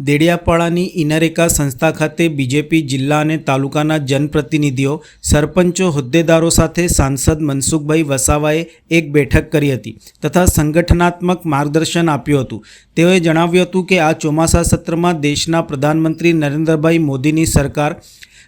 દેડિયાપાડાની ઇનરેકા સંસ્થા ખાતે બીજેપી જિલ્લા અને તાલુકાના જનપ્રતિનિધિઓ, સરપંચો, હોદ્દેદારો સાથે સાંસદ મનસુખભાઈ વસાવાએ એક બેઠક કરી હતી તથા સંગઠનાત્મક માર્ગદર્શન આપ્યું હતું. તેઓએ જણાવ્યું હતું કે આ ચોમાસા સત્રમાં દેશના પ્રધાનમંત્રી નરેન્દ્રભાઈ મોદીની સરકાર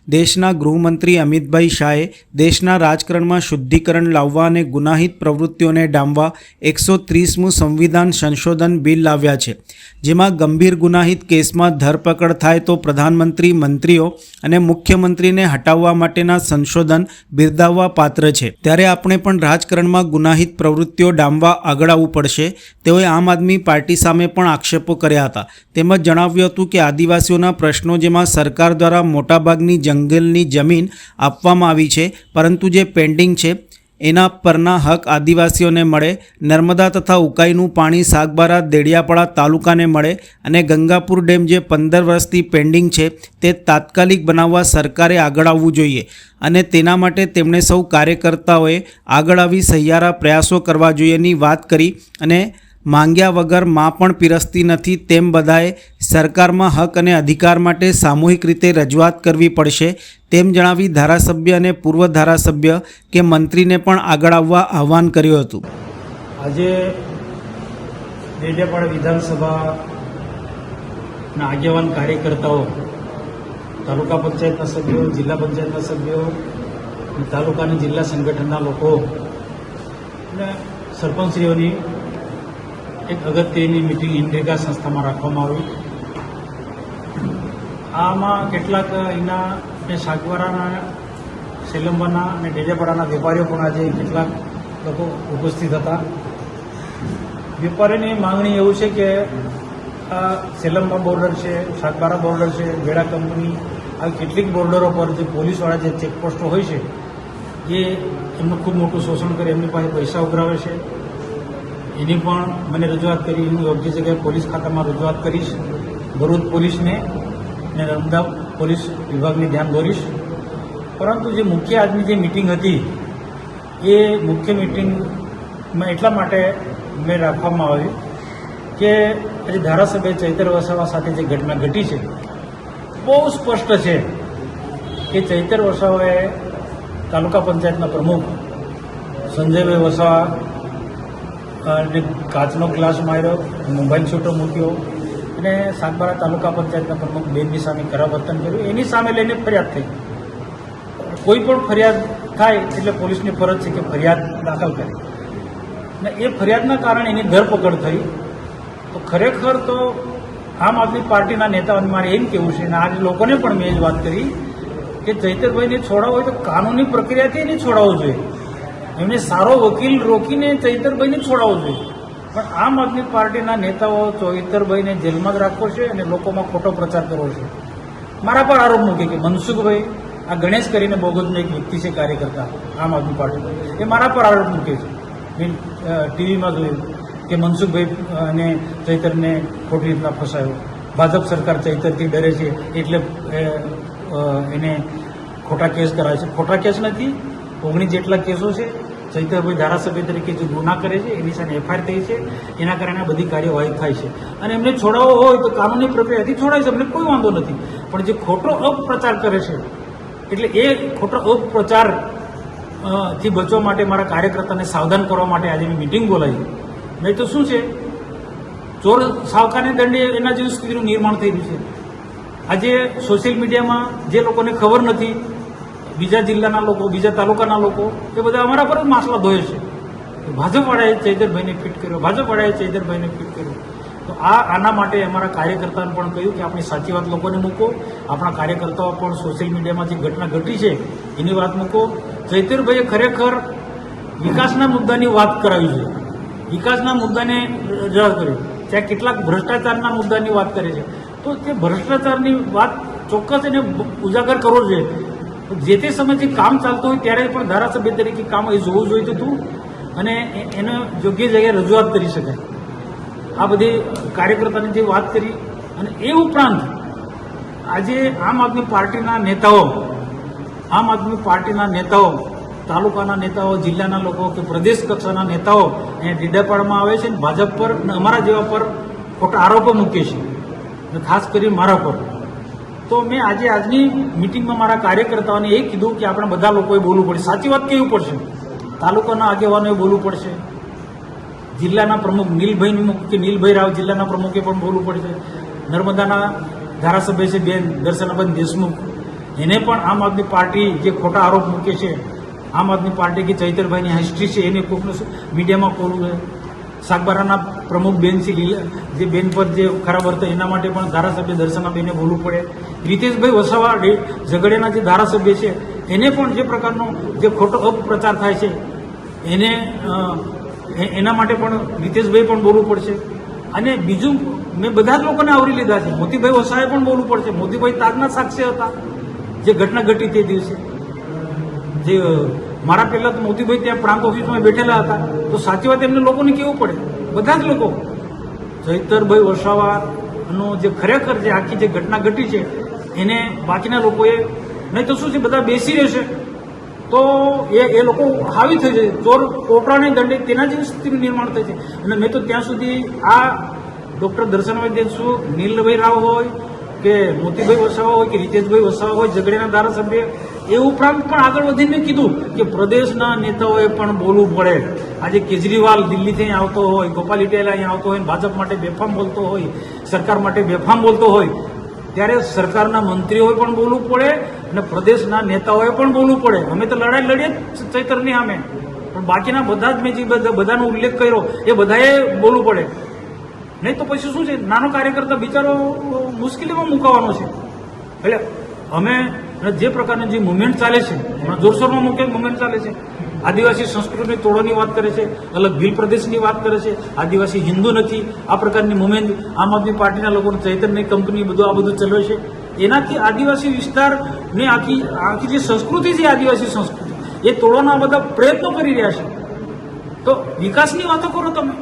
દેશના ગૃહમંત્રી અમિતભાઈ શાહે દેશના રાજકારણમાં શુદ્ધિકરણ લાવવા અને ગુનાહિત પ્રવૃત્તિઓને ડામવા એકસો ત્રીસમું સંવિધાન સંશોધન બિલ લાવ્યા છે. જેમાં ગંભીર ગુનાહિત કેસમાં ધરપકડ થાય તો પ્રધાનમંત્રી, મંત્રીઓ અને મુખ્યમંત્રીને હટાવવા માટેના સંશોધન બિરદાવવા પાત્ર છે. ત્યારે આપણે પણ રાજકારણમાં ગુનાહિત પ્રવૃત્તિઓ ડામવા આગળ આવવું પડશે. તેઓએ આમ આદમી પાર્ટી સામે પણ આક્ષેપો કર્યા હતા. તેમજ જણાવ્યું હતું કે આદિવાસીઓના પ્રશ્નો જેમાં સરકાર દ્વારા મોટાભાગની જંગલની જમીન આપવામાં આવી છે, પરંતુ જે પેન્ડિંગ છે, એના પરના હક આદિવાસીઓને મળે, નર્મદા તથા ઉકાઈનું પાણી સાગબારા દેડિયાપાડા તાલુકાને મળે અને ગંગાપુર ડેમ જે પંદર વર્ષથી પેન્ડિંગ છે, તે તાત્કાલિક બનાવવા સરકારે આગળ આવવું જોઈએ અને તેના માટે તેમણે સૌ કાર્યકર્તાઓએ આગળ આવી સહિયારા પ્રયાસો કરવા જોઈએની વાત કરી અને માંગ્યા વગરમાં પણ પીરસતી નથી, તેમ બધાએ સરકારમાં હક અને અધિકાર માટે સામૂહિક રીતે રજૂઆત કરવી પડશે, તેમ જણાવી ધારાસભ્ય અને પૂર્વ ધારાસભ્ય કે મંત્રીને પણ આગળ આવવા આહવાન કર્યું હતું. આજે ડેડિયાપાડા વિધાનસભાના આગેવાન કાર્યકર્તાઓ, તાલુકા પંચાયતના સભ્યો, જિલ્લા પંચાયતના સભ્યો તાલુકાની જિલ્લા સંગઠનના લોકો અને સરપંચશ્રીઓની એક અગત્યની મિટિંગ ઇન્ડિકા સંસ્થામાં રાખવામાં આવી. આમાં કેટલાક અહીંના અને શાકવારાના સેલંબાના અને ડેજાપાડાના વેપારીઓ પણ આજે કેટલાક લોકો ઉપસ્થિત હતા. વેપારીની માંગણી એવું છે કે, આ સેલંબા બોર્ડર છે શાકબારા બોર્ડર છે, વેડા કંપની, આવી કેટલીક બોર્ડરો પર જે પોલીસવાળા જે ચેકપોસ્ટો હોય છે, એ એમનું ખૂબ મોટું શોષણ કરી એમની પાસે પૈસા ઉઘરાવે છે. એની પણ મને રજૂઆત કરી, હું યોગ્ય જગ્યાએ પોલીસ ખાતામાં રજૂઆત કરીશ, ભરૂચ પોલીસને અને નર્મદા પોલીસ વિભાગને ધ્યાન દોરીશ. પરંતુ જે મુખ્ય આજની જે મિટિંગ હતી, એ મુખ્ય મિટિંગમાં એટલા માટે મેં રાખવામાં આવી કે આજે ધારાસભ્ય ચૈતર વસાવા સાથે જે ઘટના ઘટી છે, બહુ સ્પષ્ટ છે કે ચૈતર વસાવાએ તાલુકા પંચાયતના પ્રમુખ સંજયભાઈ વસાવા અને કાચનો ગ્લાસ માર્યો, મોબાઈલ છૂટો મૂક્યો, અને સાગબારા તાલુકા પંચાયતના પ્રમુખ બેનની સામે ખરાબ વર્તન કર્યું. એની સામે લઈને ફરિયાદ થઈ. કોઈ પણ ફરિયાદ થાય એટલે પોલીસની ફરજ છે કે ફરિયાદ દાખલ કરે. અને એ ફરિયાદના કારણે એની ધરપકડ થઈ. તો ખરેખર તો આમ આદમી પાર્ટીના નેતાઓને મારે એમ કહેવું છે, અને આજ લોકોને પણ મેં જ વાત કરી, કે ચૈતરભાઈને છોડાવો હોય તો કાનૂની પ્રક્રિયાથી એને છોડાવવું જોઈએ. એમને સારો વકીલ રોકીને ચૈતરભાઈને છોડાવવો જોઈએ. પણ આમ આદમી પાર્ટીના નેતાઓ ચૈતરભાઈને જેલમાં જ રાખવો છે અને લોકોમાં ખોટો પ્રચાર કરવો છે. મારા પર આરોપ મૂકે કે મનસુખભાઈ, આ ગણેશ કરીને બોગજનો એક વ્યક્તિ છે કાર્યકર્તા, આમ આદમી પાર્ટી. એ મારા પર આરોપ મૂકે છે. મેં ટીવીમાં જોયું કે મનસુખભાઈ અને ચૈતરને ખોટી રીતના ફસાયો. ભાજપ સરકાર ચૈતરથી ડરે છે એટલે એને ખોટા કેસ કરાવે છે. ખોટા કેસ નથી ઓગણીસ જેટલા કેસો છે, ચૈતરભાઈ ધારાસભ્ય તરીકે જે ગુના કરે છે, એની સાથે એફઆઈઆર થઈ છે, એના કારણે બધી કાર્યવાહી થાય છે. અને એમને છોડાવવો હોય તો કાનૂની પ્રક્રિયાથી છોડાય છે એમને કોઈ વાંધો નથી. પણ જે ખોટો અપપ્રચાર કરે છે, એટલે એ ખોટો અપપ્રચારથી બચવા માટે મારા કાર્યકર્તાને સાવધાન કરવા માટે આજે મેં મિટિંગ બોલાવી. નહીં તો શું છે, ચોર સાવકાને દંડે એના જેવી સ્થિતિનું નિર્માણ થઈ રહ્યું છે. આજે સોશિયલ મીડિયામાં જે લોકોને ખબર નથી બીજા જિલ્લાના લોકો, બીજા તાલુકાના લોકો, એ બધા અમારા પર જ માસલા ધોય છે. ભાજપવાળાએ ચૈતરભાઈને ફિટ કર્યો, ભાજપવાળાએ ચૈતરભાઈને ફિટ કર્યો. તો આ આના માટે અમારા કાર્યકર્તાને પણ કહ્યું કે આપણી સાચી વાત લોકોને મૂકો. આપણા કાર્યકર્તાઓ પણ સોશિયલ મીડિયામાં જે ઘટના ઘટી છે, એની વાત મૂકો. ચૈતરભાઈએ ખરેખર વિકાસના મુદ્દાની વાત કરાવી છે. વિકાસના મુદ્દાને રજૂઆત કરી ત્યાં કેટલાક ભ્રષ્ટાચારના મુદ્દાની વાત કરે છે. તો તે ભ્રષ્ટાચારની વાત ચોક્કસ એને ઉજાગર કરવો જોઈએ. જે તે સમયે કામ ચાલતું હોય ત્યારે પણ ધારાસભ્ય તરીકે કામ એ જોવું જોઈતું હતું અને એને યોગ્ય જગ્યાએ રજૂઆત કરી શકાય. આ બધી કાર્યકર્તાની જે વાત કરી અને એ ઉપરાંત આજે આમ આદમી પાર્ટીના નેતાઓ, આમ આદમી પાર્ટીના નેતાઓ, તાલુકાના નેતાઓ, જિલ્લાના લોકો કે પ્રદેશ કક્ષાના નેતાઓ અહીંયા ડીડાપાડમાં આવે છે ને ભાજપ પર અને અમારા જેવા પર ખોટા આરોપો મૂકે છે. ખાસ કરીને મારા પર. તો મેં આજે આજની મિટિંગમાં મારા કાર્યકર્તાઓને એ કીધું કે આપણે બધા લોકોએ બોલવું પડશે. સાચી વાત કેવું પડશે? તાલુકાના આગેવાનોએ બોલવું પડશે. જિલ્લાના પ્રમુખ નીલભાઈ કે નીલભાઈ રાવ જિલ્લાના પ્રમુખે પણ બોલવું પડશે. નર્મદાના ધારાસભ્ય છે બેન દર્શનાબેન દેશમુખ. એને પણ આમ આદમી પાર્ટી જે ખોટા આરોપ મૂકે છે, આમ આદમી પાર્ટી કે ચૈતરભાઈની હિસ્ટ્રી છે, એને કોઈકનું મીડિયામાં બોલવું છે. સાગબારાના પ્રમુખ બેન છે જે બેન પર જે ખરાબ વર્તન એના માટે પણ ધારાસભ્ય દર્શનાબેને બોલવું પડે. રીતેશભાઈ વસાવા ઝઘડિયાના જે ધારાસભ્ય છે, એને પણ જે પ્રકારનો જે ખોટો અપપ્રચાર થાય છે, એને એના માટે પણ રીતેશભાઈ પણ બોલવું પડશે. અને બીજું, મેં બધા જ લોકોને આવરી લીધા છે. મોતીભાઈ વસાવાએ પણ બોલવું પડશે. મોતીભાઈ તાજના સાક્ષી હતા. જે ઘટના ઘટી તે દિવસે. જે મારા પહેલા તો મોતીભાઈ ત્યાં પ્રાંત ઓફિસમાં બેઠેલા હતા. તો સાચી વાત એમને લોકોને કેવું પડે? બધા જ લોકો. જયતરભાઈ વસાવાનો જે ખરેખર જે આખી જે ઘટના ઘટી છે, એને બાકીના લોકોએ, નહીં તો શું છે, બધા બેસી રહેશે. તો એ એ લોકો હાવી થઈ જાય ચોર કોપરાને દંડે તેના જેવી સ્થિતિનું નિર્માણ થાય છે. અને મેં તો ત્યાં સુધી આ ડૉક્ટર દર્શનભાઈ દેશુ, નીલભાઈ રાવ હોય કે મોતીભાઈ વસાવા હોય કે રીતેશભાઈ વસાવા હોય, ઝઘડિયાના ધારાસભ્ય એ ઉપરાંત પણ આગળ વધીને કીધું કે પ્રદેશના નેતાઓએ પણ બોલવું પડે. આજે કેજરીવાલ દિલ્હીથી અહીં આવતો હોય, ગોપાલ ઇટેલા અહીં આવતો હોય, ભાજપ માટે બેફામ બોલતો હોય, સરકાર માટે બેફામ બોલતો હોય, ત્યારે સરકારના મંત્રીઓએ પણ બોલવું પડે અને પ્રદેશના નેતાઓએ પણ બોલવું પડે. અમે તો લડાઈ લડીએ જ ચૈતરની સામે. પણ બાકીના બધા જ મેં જે બધા, બધાનો ઉલ્લેખ કર્યો, એ બધાએ બોલવું પડે. નહીં તો પછી શું છે? નાનો કાર્યકર્તા બિચારો મુશ્કેલીમાં મુકાવાનો છે. એટલે અમે જે પ્રકારની જે મુવમેન્ટ ચાલે છે, હમણાં જોરશોરમાં મુખ્ય મુવમેન્ટ ચાલે છે. આદિવાસી સંસ્કૃતિની તોડવાની વાત કરે છે, અલગ ભીલ પ્રદેશની વાત કરે છે, આદિવાસી હિન્દુ નથી, આ પ્રકારની મુવમેન્ટ આમ આદમી પાર્ટીના લોકોનું ચૈતન્ય કંપની બધું, આ બધું ચલાવે છે. એનાથી આદિવાસી વિસ્તારની આખી આખી જે સંસ્કૃતિ છે આદિવાસી સંસ્કૃતિ, એ તોડવાના બધા પ્રયત્નો કરી રહ્યા છે. તો વિકાસની વાતો કરો તમે.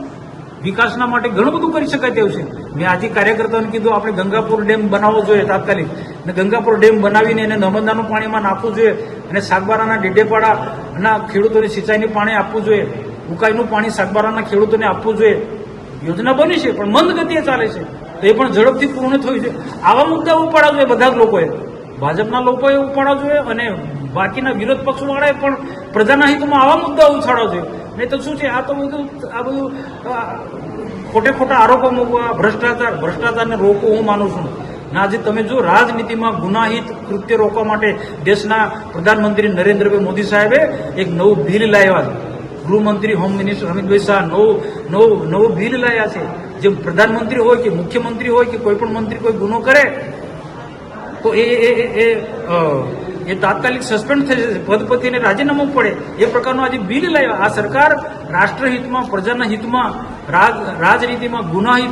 વિકાસના માટે ઘણું બધું કરી શકાય તેવું છે. મેં આજે કાર્યકર્તાઓને કીધું, આપણે ગંગાપુર ડેમ બનાવવો જોઈએ તાત્કાલિક. અને ગંગાપુર ડેમ બનાવીને એને નર્મદાનું પાણીમાં નાખવું જોઈએ અને સાગબારાના ડેડેપાડાના ખેડૂતોને સિંચાઈનું પાણી આપવું જોઈએ. ઉકાઈનું પાણી સાગબારાના ખેડૂતોને આપવું જોઈએ. યોજના બની છે, પણ મંદ ગતિએ ચાલે છે. તો એ પણ ઝડપથી પૂર્ણ થયું છે. આવા મુદ્દા ઉપાડવા જોઈએ બધા જ લોકોએ. ભાજપના લોકોએ ઉપાડવા જોઈએ અને બાકીના વિરોધ પક્ષવાળાએ પણ પ્રજાના હિતમાં આવા મુદ્દા ઉછાળવા જોઈએ. નહીં તો શું છે, આ તો બધું, આ બધું ખોટે ખોટા આરોપો મૂકવા, ભ્રષ્ટાચાર, ભ્રષ્ટાચારને રોકવું હું માનું છું. ને આજે તમે જો રાજનીતિમાં ગુનાહિત કૃત્ય રોકવા માટે દેશના પ્રધાનમંત્રી નરેન્દ્રભાઈ મોદી સાહેબે એક નવું બિલ લાવ્યા છે. ગૃહમંત્રી, હોમ મિનિસ્ટર અમિતભાઈ શાહ નવું નવું નવું બિલ લાવ્યા છે. જે પ્રધાનમંત્રી હોય કે મુખ્યમંત્રી હોય કે કોઈ પણ મંત્રી કોઈ ગુનો કરે, તો એ એ, એ- તાત્કાલિક સસ્પેન્ડ થઈ જશે. પદ પરથી એને રાજીનામું પડે. એ પ્રકારનું આજે બિલ લાવ્યા. આ સરકાર રાષ્ટ્રહિતમાં, પ્રજાના હિતમાં, રાજ, રાજનીતિમાં ગુનાહિત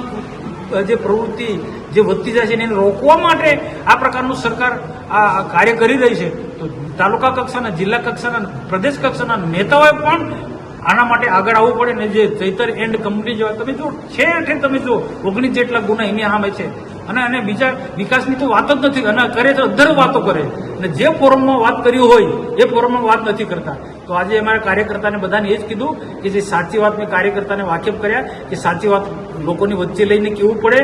જે પ્રવૃત્તિ જે વધતી જાય છે એને રોકવા માટે આ પ્રકારનું સરકાર આ કાર્ય કરી રહી છે. તો તાલુકા કક્ષાના, જિલ્લા કક્ષાના, પ્રદેશ કક્ષાના નેતાઓએ પણ આના માટે આગળ આવવું પડે ને જે ચૈતર એન્ડ કંપની જેવા તમે જો છે હેઠે તમે જો ઓગણીસ જેટલા ગુના એની સામે છે. અને અને બીજા વિકાસની તો વાત જ નથી, અને કરે તો અધર વાતો કરે. અને જે ફોરમમાં વાત કરી હોય, એ ફોરમમાં વાત નથી કરતા. તો આજે અમારા કાર્યકર્તાને બધાને એ જ કીધું કે જે સાચી વાત મેં કાર્યકર્તાને વાકેફ કર્યા, કે સાચી વાત લોકોની વચ્ચે લઈને કેવું પડે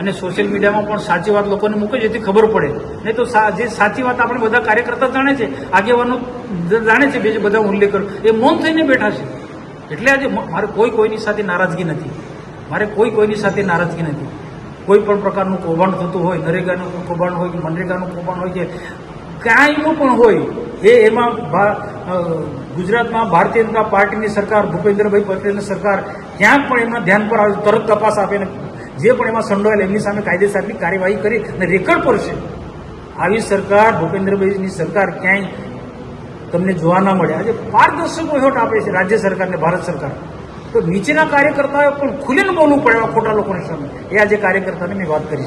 અને સોશિયલ મીડિયામાં પણ સાચી વાત લોકોને મૂકે જેથી ખબર પડે. નહીં તો જે સાચી વાત આપણે બધા કાર્યકર્તા જાણે છે, આગેવાનો જાણે છે બીજે બધા ઉલ્લેખ કરો, એ મૌન થઈને બેઠા છે. એટલે આજે મારે કોઈ કોઈની સાથે નારાજગી નથી. મારે કોઈ કોઈની સાથે નારાજગી નથી. કોઈ પણ પ્રકારનું કૌભાંડ થતું હોય, નરેગાનું કૌભાંડ હોય કે મનરેગાનું કૌભાંડ હોય કે કાંઈનું પણ હોય, એ એમાં ગુજરાતમાં ભારતીય જનતા પાર્ટીની સરકાર, ભૂપેન્દ્રભાઈ પટેલની સરકાર ક્યાંક પણ એમના ધ્યાન પર આવે, તરત તપાસ આપે ને જે પણ એમાં સંડોયેલ એમની સામે કાયદેસરની કાર્યવાહી કરી અને રેકર્ડ પર છે. આવી સરકાર, ભૂપેન્દ્રભાઈની સરકાર ક્યાંય તમને જોવા ના મળે. આજે પારદર્શક વહીવટ આપે છે રાજ્ય સરકાર ને ભારત સરકાર. તો નીચેના કાર્યકર્તાઓએ પણ ખુલીને બોલવું પડે એવા ખોટા લોકોની સામે. એ આજે કાર્યકર્તાને મેં વાત કરી